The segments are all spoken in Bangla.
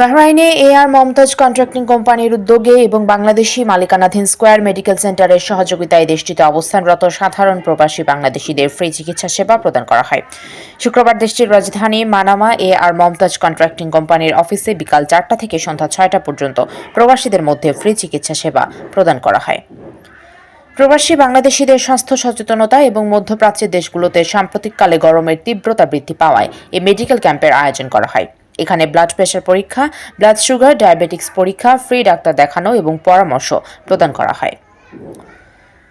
বাহরাইনে এআর মমতাজ কন্ট্রাক্টিং কোম্পানির উদ্যোগে এবং বাংলাদেশি মালিকানাধীন স্কয়ার মেডিকেল সেন্টারের সহযোগিতায় দেশটিতে অবস্থানরত সাধারণ প্রবাসী বাংলাদেশিদের ফ্রি চিকিৎসা সেবা প্রদান করা হয়। শুক্রবার দেশটির রাজধানী Manama A R Momtaz contracting কোম্পানির অফিসে বিকাল চারটা থেকে সন্ধ্যা ছয়টা পর্যন্ত প্রবাসীদের মধ্যে ফ্রি চিকিৎসা সেবা প্রদান করা হয়। প্রবাসী বাংলাদেশিদের স্বাস্থ্য সচেতনতা এবং মধ্যপ্রাচ্যের দেশগুলোতে সাম্প্রতিককালে গরমের তীব্রতা বৃদ্ধি পাওয়ায় এই মেডিকেল ক্যাম্পের আয়োজন করা হয়। এখানে ব্লাড প্রেশার পরীক্ষা ব্লাড সুগার ডায়াবেটিক্স পরীক্ষা ফ্রি ডাক্তার দেখানো এবং পরামর্শ প্রদান করা হয়।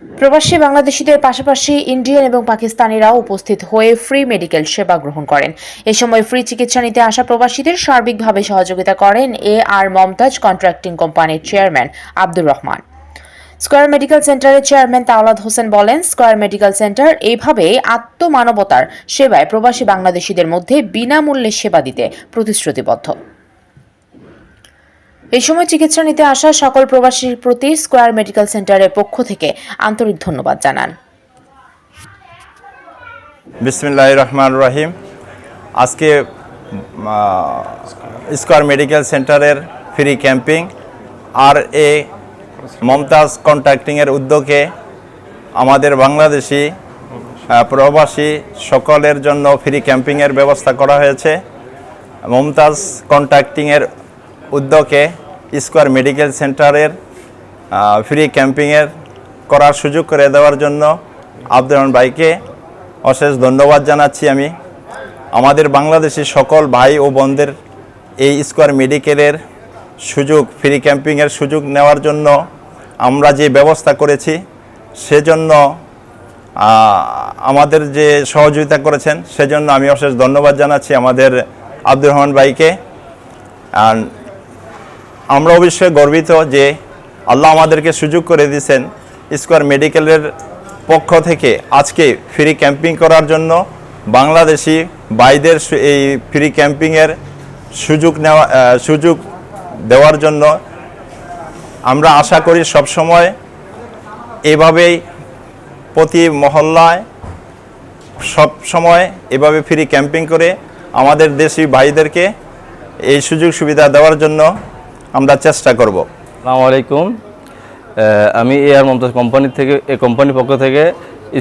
প্রবাসী বাংলাদেশিদের পাশাপাশি ইন্ডিয়ান এবং পাকিস্তানিরাও উপস্থিত হয়ে ফ্রি মেডিকেল সেবা গ্রহণ করেন। এ সময় ফ্রি চিকিৎসা নিতে আসা প্রবাসীদের সার্বিকভাবে সহযোগিতা করেন এ আর মমতাজ কন্ট্রাক্টিং কোম্পানির chairman Abdur Rahman. Square medical সেন্টারের চেয়ারম্যান তাওলাদ হোসেন বলেন স্কয়ার মেডিকেল সেন্টার এইভাবে আত্মমানবতার সেবায় প্রবাসী বাংলাদেশিদের মধ্যে বিনামূল্যে সেবা দিতে প্রতিশ্রুতিবদ্ধ। এই সময় চিকিৎসা নিতে আসা সকল প্রবাসীর প্রতি স্কয়ার মেডিকেল সেন্টারের পক্ষ থেকে আন্তরিক ধন্যবাদ জানান। বিসমিল্লাহ রহমান রহিম। আজকে স্কোয়ার মেডিকেল সেন্টারের ফ্রি ক্যাম্পিং, আর এ মমতাজ কন্ট্রাক্টিংয়ের উদ্যোগে আমাদের বাংলাদেশি প্রবাসী সকলের জন্য ফ্রি ক্যাম্পিংয়ের ব্যবস্থা করা হয়েছে। মমতাজ কন্ট্রাক্টিংয়ের উদ্যোগে স্কোয়ার মেডিকেল সেন্টারের ফ্রি ক্যাম্পিংয়ের করার সুযোগ করে দেওয়ার জন্য আব্দুর রহমান ভাইকে অশেষ ধন্যবাদ জানাচ্ছি আমি। আমাদের বাংলাদেশি সকল ভাই ও বোনদের এই স্কোয়ার মেডিকেলের সুযোগ, ফ্রি ক্যাম্পিংয়ের সুযোগ নেওয়ার জন্য আমরা যে ব্যবস্থা করেছি, সেজন্য আমাদের যে সহযোগিতা করেছেন, সেজন্য আমি অশেষ ধন্যবাদ জানাচ্ছি আমাদের আব্দুর রহমান ভাইকে। আমরা অবশ্যই গর্বিত যে আল্লাহ আমাদেরকে সুযোগ করে দিয়েছেন স্কোয়ার মেডিকেলের পক্ষ থেকে আজকে ফ্রি ক্যাম্পিং করার জন্য। বাংলাদেশি বাইদের এই ফ্রি ক্যাম্পিংয়ের সুযোগ নেওয়া সুযোগ দেওয়ার জন্য আমরা আশা করি সবসময় এভাবেই প্রতি মহল্লায় সব সময় এভাবে ফ্রি ক্যাম্পিং করে আমাদের দেশি ভাইদেরকে এই সুযোগ সুবিধা দেওয়ার জন্য আমরা চেষ্টা করব। আসসালামু আলাইকুম। আমি এ আর মমতাজ কোম্পানি থেকে এই কোম্পানির পক্ষ থেকে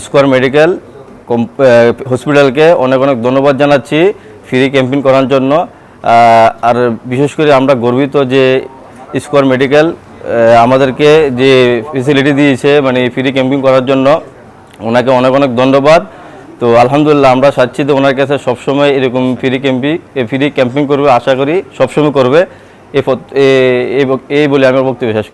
স্কোয়ার মেডিকেল হসপিটালকে অনেক অনেক ধন্যবাদ জানাচ্ছি ফ্রি ক্যাম্পিং করার জন্য। আর বিশেষ করে আমরা গর্বিত যে স্কোয়ার মেডিকেল আমাদেরকে যে ফেসিলিটি দিয়েছে মানে ফ্রি ক্যাম্পিং করার জন্য, ওনাকে অনেক অনেক ধন্যবাদ। তো আলহামদুলিল্লাহ আমরা চাচ্ছি তো ওনার কাছে সবসময় এরকম ফ্রি ক্যাম্পিং ফ্রি ক্যাম্পিং করবে, আশা করি সবসময় করবে। এই বলে আমি বক্তব্য শেষ